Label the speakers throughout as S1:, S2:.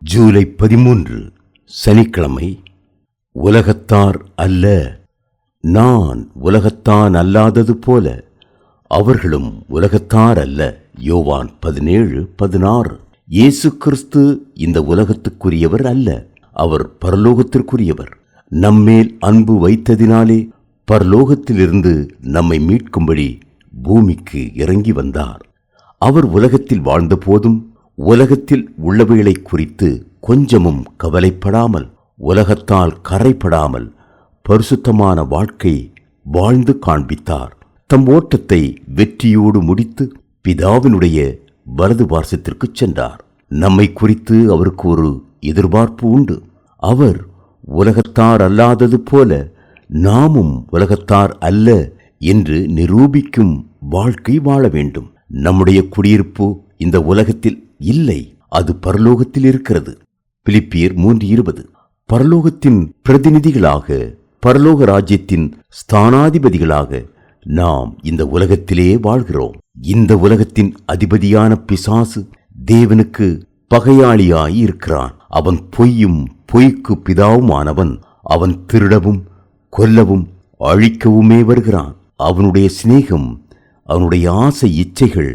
S1: ஜூலை பதிமூன்று சனிக்கிழமை உலகத்தார் அல்ல நான் உலகத்தான் அல்லாதது போல அவர்களும் உலகத்தார் அல்ல. யோவான் பதினேழு பதினாறு. இயேசு கிறிஸ்து இந்த உலகத்துக்குரியவர் அல்ல அவர் பரலோகத்திற்குரியவர். நம்மேல் அன்பு வைத்ததினாலே பரலோகத்திலிருந்து நம்மை மீட்கும்படி பூமிக்கு இறங்கி வந்தார். அவர் உலகத்தில் வாழ்ந்த போதும் உலகத்தில் உள்ளவைகளை குறித்து கொஞ்சமும் கவலைப்படாமல் உலகத்தால் கரைப்படாமல் பரிசுத்தமான வாழ்க்கை வாழ்ந்து காண்பித்தார். தம் ஓட்டத்தை வெற்றியோடு முடித்து பிதாவினுடைய வலது வாரசத்திற்கு சென்றார். நம்மை குறித்து அவருக்கு ஒரு எதிர்பார்ப்பு உண்டு. அவர் உலகத்தார் அல்லாதது போல நாமும் உலகத்தார் அல்ல என்று நிரூபிக்கும் வாழ்க்கை வாழ வேண்டும். நம்முடைய குடியிருப்பு இந்த உலகத்தில் இல்லை அது பரலோகத்தில் இருக்கிறது. பிலிப்பியர் மூன்று இருபது. பரலோகத்தின் பிரதிநிதிகளாக பரலோக ராஜ்யத்தின் ஸ்தானாதிபதிகளாக நாம் இந்த உலகத்திலே வாழ்கிறோம். இந்த உலகத்தின் அதிபதியான பிசாசு தேவனுக்கு பகையாளியாய் இருக்கிறான். அவன் பொய்யும் பொய்க்கு பிதாவுமானவன். அவன் திருடவும் கொல்லவும் அழிக்கவுமே வருகிறான். அவனுடைய சிநேகம் அவனுடைய ஆசை இச்சைகள்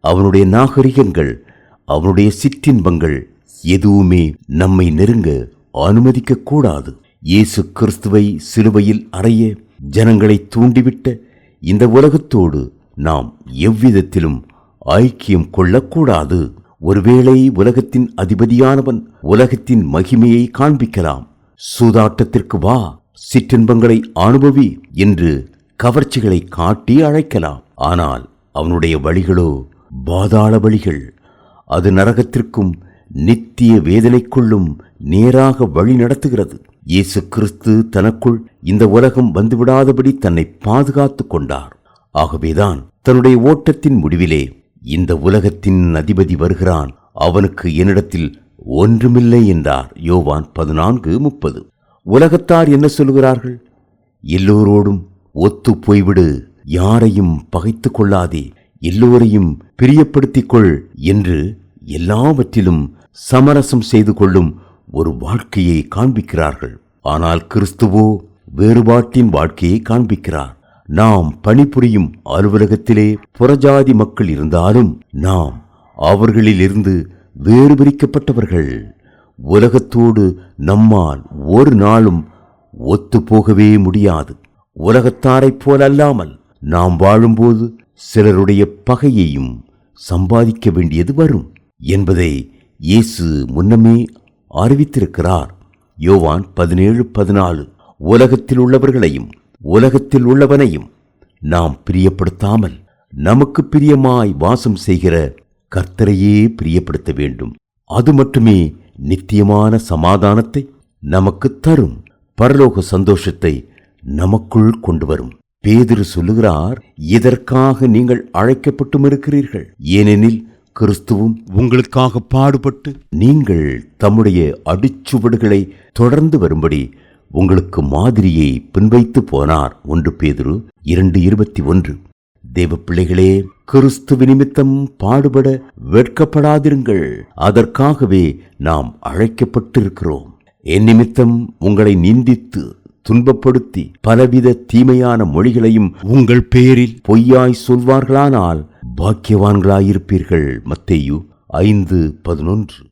S1: அவனுடைய நாகரிகங்கள் அவனுடைய சிற்றின்பங்கள் எதுவுமே நம்மை நெருங்க அனுமதிக்க கூடாது இயேசு கிறிஸ்துவை சிலுவையில் அறைய ஜனங்களை தூண்டிவிட்ட இந்த உலகத்தோடு நாம் எவ்விதத்திலும் ஐக்கியம் கொள்ளக்கூடாது. ஒருவேளை உலகத்தின் அதிபதியானவன் உலகத்தின் மகிமையை காண்பிக்கலாம். சூதாட்டத்திற்கு வா சிற்றின்பங்களை அனுபவி என்று கவர்ச்சிகளை காட்டி அழைக்கலாம். ஆனால் அவனுடைய வழிகளோ பாதாள வழிகள். அது நரகத்திற்கும் நித்திய வேதனைக்குள்ளும் நேராக வழி நடத்துகிறது. இயேசு கிறிஸ்து தனக்குள் இந்த உலகம் வந்துவிடாதபடி தன்னை பாதுகாத்துக் கொண்டார். ஆகவேதான் தன்னுடைய ஓட்டத்தின் முடிவிலே இந்த உலகத்தின் அதிபதி வருகிறான். அவனுக்கு என்னிடத்தில் ஒன்றுமில்லை என்றார். யோவான் பதினான்கு முப்பது. உலகத்தார் என்ன சொல்கிறார்கள் எல்லோரோடும் ஒத்து போய்விடு. யாரையும் பகைத்துக் கொள்ளாதே. எல்லோரையும் பிரியப்படுத்திக் கொள் என்று எல்லாவற்றிலும் சமரசம் செய்து கொள்ளும் ஒரு வாழ்க்கையை காண்பிக்கிறார்கள். ஆனால் கிறிஸ்துவோ வேறுபாட்டின் வாழ்க்கையை காண்பிக்கிறார். நாம் பணிபுரியும் அலுவலகத்திலே புறஜாதி மக்கள் இருந்தாலும் நாம் அவர்களிலிருந்து வேறு பிரிக்கப்பட்டவர்கள் உலகத்தோடு நம்மால் ஒரு நாளும் ஒத்து போகவே முடியாது. உலகத்தாரைப் போல் அல்லாமல் நாம் வாழும்போது சிலருடைய பகையையும் சம்பாதிக்க வேண்டியது வரும். என்பதை இயேசு முன்னமே அறிவித்திருக்கிறார். யோவான் பதினேழு பதினாலு. உலகத்தில் உள்ளவர்களையும் உலகத்தில் உள்ளவனையும் நாம் பிரியப்படுத்தாமல் நமக்கு பிரியமாய் வாசம் செய்கிற கர்த்தரையே பிரியப்படுத்த வேண்டும். அது மட்டுமே நித்தியமான சமாதானத்தை நமக்கு தரும். பரலோக சந்தோஷத்தை நமக்குள் கொண்டு வரும். பேதிரு சொல்லுகிறார் இதற்காக நீங்கள் அழைக்கப்பட்டும் இருக்கிறீர்கள் ஏனெனில் கிறிஸ்துவும் உங்களுக்காக பாடுபட்டு நீங்கள் தம்முடைய அடிச்சுவடுகளை தொடர்ந்து வரும்படி உங்களுக்கு மாதிரியை பின்வைத்து போனார். ஒன்று பேதுரு இரண்டு இருபத்தி ஒன்று. தேவ பிள்ளைகளே கிறிஸ்துவ நிமித்தம் பாடுபட வெட்கப்படாதிருங்கள். அதற்காகவே நாம் அழைக்கப்பட்டிருக்கிறோம். என் நிமித்தம் உங்களை நிந்தித்து துன்பப்படுத்தி பலவித தீமையான மொழிகளையும் உங்கள் பேரில் பொய்யாய் சொல்வார்களானால் பாக்கியவான்களாயிருப்பீர்கள் மத்தேயு ஐந்து பதினொன்று.